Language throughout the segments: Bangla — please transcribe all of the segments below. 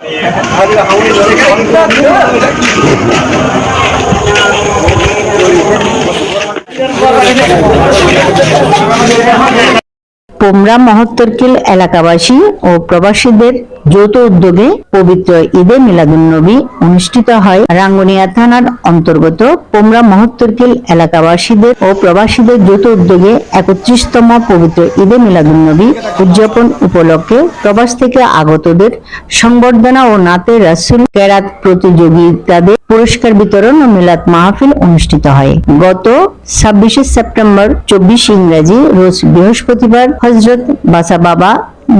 Thank you. পোমরা মহত্তরকিল এলাকাবাসী ও প্রবাসীদের যৌথ উদ্যোগে পবিত্র ঈদে মিলাদুন্নবী অনুষ্ঠিত হয়। রাঙ্গুনিয়া থানার অন্তর্গত পোমরা মহত্তরকিল এলাকাবাসীদের ও প্রবাসীদের যৌথ উদ্যোগে একত্রিশতম পবিত্র ঈদে মিলাদুন্নবী উদযাপন উপলক্ষে প্রবাস থেকে আগতদের সংবর্ধনা ও নাতে রাসুল কেরাত প্রতিযোগিতাদের পুরস্কার বিতরণ ও মিলাদ মাহফিল অনুষ্ঠিত হয়। গত ছাব্বিশে সেপ্টেম্বর চব্বিশ ইংরেজি রোজ বৃহস্পতিবার হজরত বাসা বাবা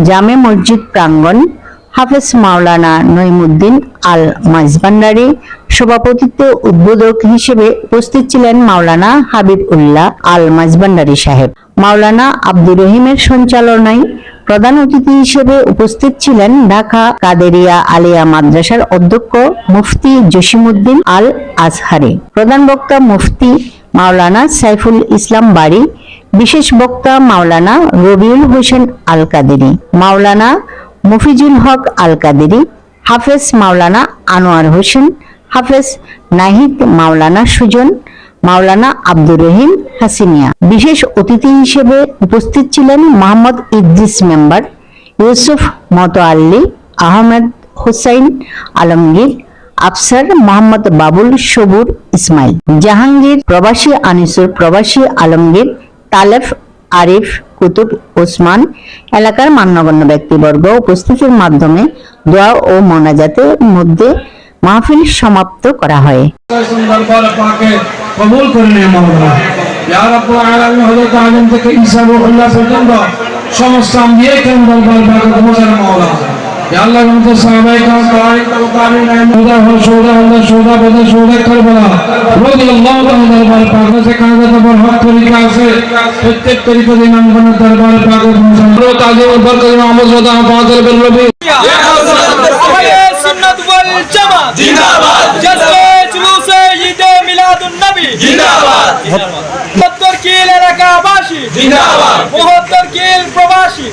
জামে মসজিদ প্রাঙ্গণ হাফেজ মাওলানা নইমুদ্দিন আল মাজবান্ডারি সভাপতিত্বে উদ্বোধক হিসেবে উপস্থিত ছিলেন মাওলানা হাবিব উল্লাহ আল মাইজভান্ডারি সাহেব। মাওলানা আব্দুর রহিমের সঞ্চালনায় প্রধান অতিথি হিসেবে উপস্থিত ছিলেন ঢাকা কাদেরিয়া আলিয়া মাদ্রাসার অধ্যক্ষ মুফতি জসিমুদ্দিন আল আজহারি প্রধান বক্তা মুফতি মাওলানা সাইফুল ইসলাম বাড়ি বিশেষ বক্তা মাওলানা রবিউল হোসেন আল কাদেরি মাওলানা মফিজুল হক আল কাদেরি হাফেজ মাওলানা আনোয়ার হোসেন, হাফেজ নাহিদ মাওলানা সুজন মাওলানা আব্দুর রহিম হাসিনিয়া। বিশেষ অতিথি হিসেবে উপস্থিত ছিলেন মোহাম্মদ ইদ্রিস মেম্বার ইউসুফ মতোয়াল্লি আহমেদ হুসাইন আলমগীর, আফসার মোহাম্মদ বাবুল সবুর ইসমাইল, জাহাঙ্গীর প্রবাসী আনিসুর প্রবাসী আলমগীর, তালেফ আরিফ কুতুব ওসমান, এলাকার মান্যগণ্য ব্যক্তিবর্গ উপস্থিতির মাধ্যমে দোয়া ও মোনাজাতের মধ্যে মাহফিল সমাপ্ত করা হয়। কবুল করে নেয় মাওলানা ইয়া রাব্বুল আলামিন হযরত আদম থেকে ঈসা রূহুল্লাহ পর্যন্ত সমস্ত আম্বিয়া কেরাম দরবার বারকত মজার মাওলানা ইয়া আল্লাহ রহমত সাহাবায়ে کرام তারিক তাবারি নাম হুদা হল সৌদা হল সৌদা বদল সৌদা করবালা। রাদিয়াল্লাহু তাআলা দরবার পাগত সে কাগত বর হক তরিকা আছে প্রত্যেক তরিকা দিন আমগণ দরবার পাগত মজার তাজিম বরকত মোহাম্মদ রদা মিলাদুন নবী। জিন্দাবাদ। মহত্তর কিল এলাকাবাসী। জিন্দাবাদ। মহত্তর কিল প্রবাসী।